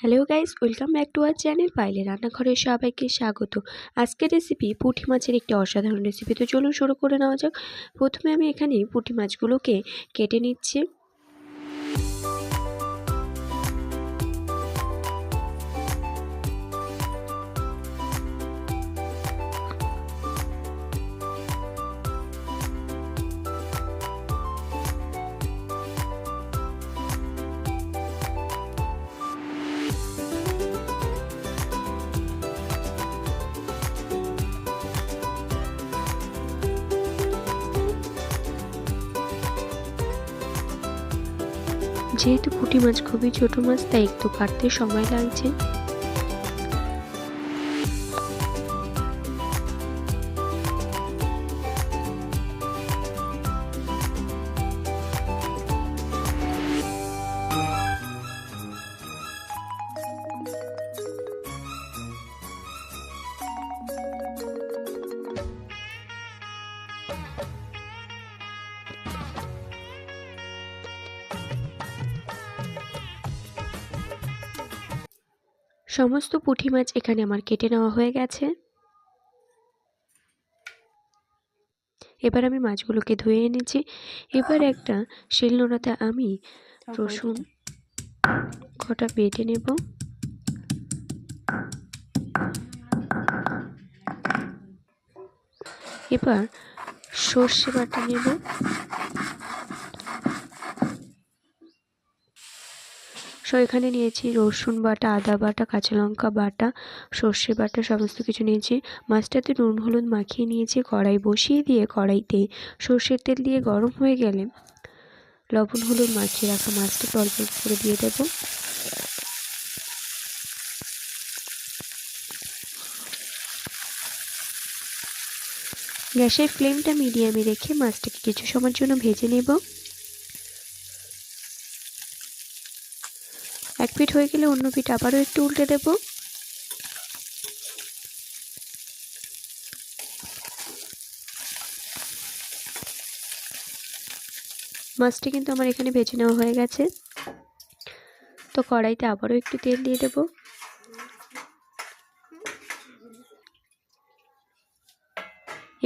Hello guys welcome back to our channel পাইলে রান্নাঘরে সবাইকে স্বাগত। আজকের রেসিপি পুঁটি মাছের একটি অসাধারণ রেসিপি তো চলুন শুরু করে নেওয়া যাক। প্রথমে আমি এখানে পুঁটি মাছগুলোকে কেটে নিচ্ছি। যেহেতু পুঁটি মাছ খুবই ছোট মাছ তাই একটু কাটতে সময় লাগছে। সমস্ত পুঁটি মাছ এখানে আমার কেটে নেওয়া হয়ে গেছে। এবার আমি মাছগুলোকে ধুয়ে এনেছি। এবার একটা শিলনোড়াতে আমি রসুন কটা বেটে নেব। এবার সর্ষে বাটা নেব। সো এখানে নিয়েছি রসুন বাটা, আদা বাটা, কাঁচা লঙ্কা বাটা, সর্ষে বাটা, সমস্ত কিছু নিয়েছি। মাছটাতে নুন, হলুদ মাখিয়ে নিয়েছি, কড়াই বসিয়ে দিয়ে কড়াইতে সর্ষের তেল দিয়ে গরম হয়ে গেলে লবণ, হলুদ মাখিয়ে রাখা মাছটা অল্প করে দিয়ে দেবো। গ্যাসের ফ্লেমটা মিডিয়ামে রেখে মাছটাকে কিছু সময়ের জন্য ভেজে নেব। এক পিঠ হয়ে গেলে অন্য পিঠ আবারও একটু উল্টে দেব। মাছটি কিন্তু আমার এখানে ভেজে নেওয়া হয়ে গেছে। তো কড়াইতে আবারও একটু তেল দিয়ে দেব।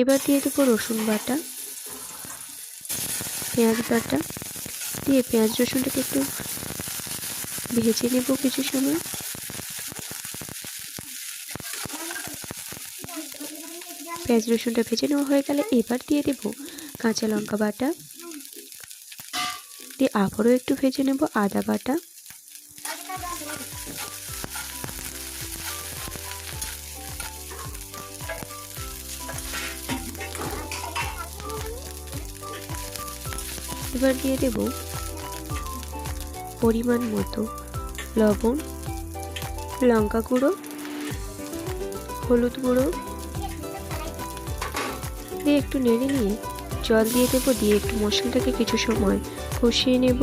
এবার দিয়ে দেবো রসুন বাটা, পেঁয়াজ বাটা। দিয়ে পেঁয়াজ রসুনটাকে একটু ভেজে নেব কিছু সময়। পেঁয়াজ রসুনটা ভেজে নেওয়া হয়ে গেলে এবার দিয়ে দেব কাঁচা লঙ্কা বাটা। দিয়ে আবারও একটু ভেজে নেব আদা বাটা। এবার দিয়ে দেব পরিমাণ মতো লবণ, লঙ্কা গুঁড়ো, হলুদ গুঁড়ো। দিয়ে একটু নেড়ে নিয়ে জল দিয়ে দেবো, দিয়ে একটু মশলাটাকে কিছু সময় কষিয়ে নেব।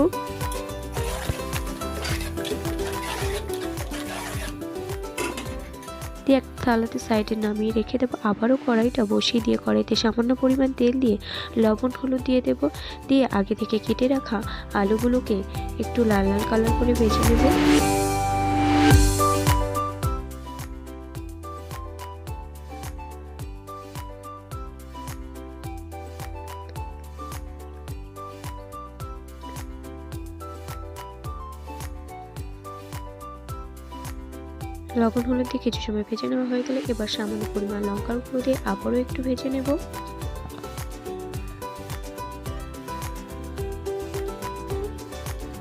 থালাতে সাইডে নামিয়ে রেখে দেবো। আবারও কড়াইটা বসিয়ে দিয়ে কড়াইতে সামান্য পরিমাণ তেল দিয়ে লবণ, হলুদ দিয়ে দেবো। দিয়ে আগে থেকে কেটে রাখা আলুগুলোকে একটু লাল লাল কালার করে ভেজে নেব। লবণ হলুদ দিয়ে কিছু সময় ভেজে নেওয়া হয়ে গেলে এবার সামান্য পরিমাণ লঙ্কার গুঁড়ো দিয়ে আবারও একটু ভেজে নেব।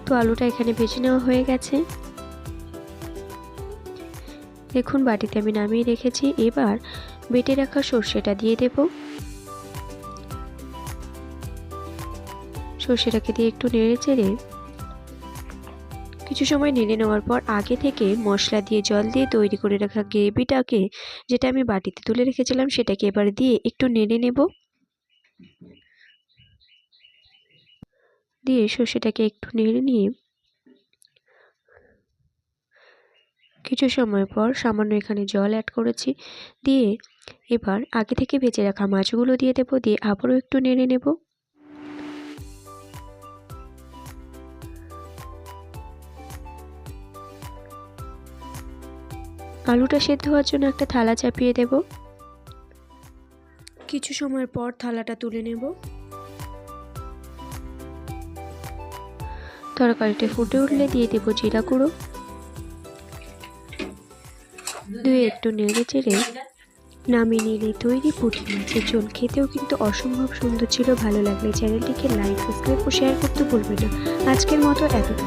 তো আলুটা এখানে ভেজে নেওয়া হয়ে গেছে। দেখুন বাটিতে আমি নামিয়ে রেখেছি। এবার বেটে রাখা সর্ষেটা দিয়ে দেব। সর্ষেটাকে দিয়ে একটু নেড়ে চেড়ে কিছু সময় নেড়ে নেওয়ার পর আগে থেকে মশলা দিয়ে জল দিয়ে তৈরি করে রাখা গ্রেভিটাকে, যেটা আমি বাটিতে তুলে রেখেছিলাম, সেটাকে এবার দিয়ে একটু নেড়ে নেব। দিয়ে সর্ষেটাকে একটু নেড়ে নিয়ে কিছু সময় পর সামান্য এখানে জল অ্যাড করেছি। দিয়ে এবার আগে থেকে ভেজে রাখা মাছগুলো দিয়ে দেবো, দিয়ে আবারও একটু নেড়ে নেব। আলুটা সেদ্ধ হওয়ার জন্য একটা থালা চাপিয়ে দেব। কিছু সময় পর থালাটা তুলে নেব। তরকারিটা ফুটে উঠলে দিয়ে দেব জিরা গুঁড়ো। দুই একটু নেড়ে চেড়ে নামিয়ে নিলে তৈরি পুঁটি মাছের ঝোল। খেতেও কিন্তু অসম্ভব সুন্দর ছিল। ভালো লাগলে চ্যানেলটিকে লাইক সাবস্ক্রাইব ও শেয়ার করতে ভুলবেন না। আজকের মতো এতটুকু